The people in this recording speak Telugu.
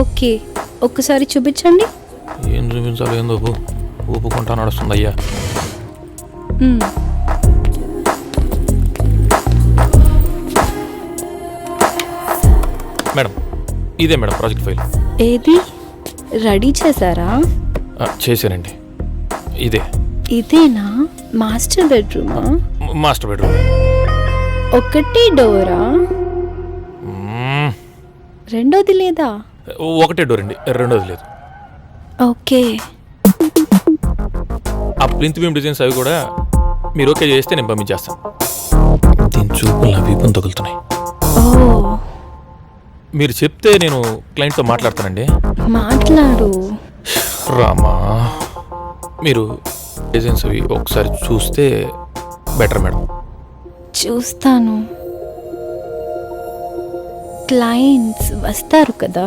ఓకే ఒక్కసారి చూపించండి. ఏం చూపించాలి ఏందో ఊపు ఊపుకుంటా నడుస్తుంది అయ్యా. మేడం ఇదే మేడం ప్రాజెక్ట్ ఫైల్. ఏది? రెడీ చేశారా? చేశానండి. ఇదే. ఇదేనా? మాస్టర్ బెడ్రూమా? Master bedroom. ఒకటి డోరా. రెండోది లేదా? ఒకటే డోర్ అండి రెండోది లేదు. ఓకే. ఆ ప్లింత్ బీమ్ డిజైన్స్ అవి కూడా మీరు ఓకే చేస్తే నేను పంపించేస్తాను. దీని చూపులు నా వీపుని తగులుతున్నాయి. ఓ. మీరు చెప్తే నేను క్లయింట్తో మాట్లాడతానండి. మాట్లాడు. రామా మీరు డిజైన్స్ అవి ఒకసారి చూస్తే బెటర్ మేడం. చూస్తాను. క్లయింట్స్ వస్తారు కదా.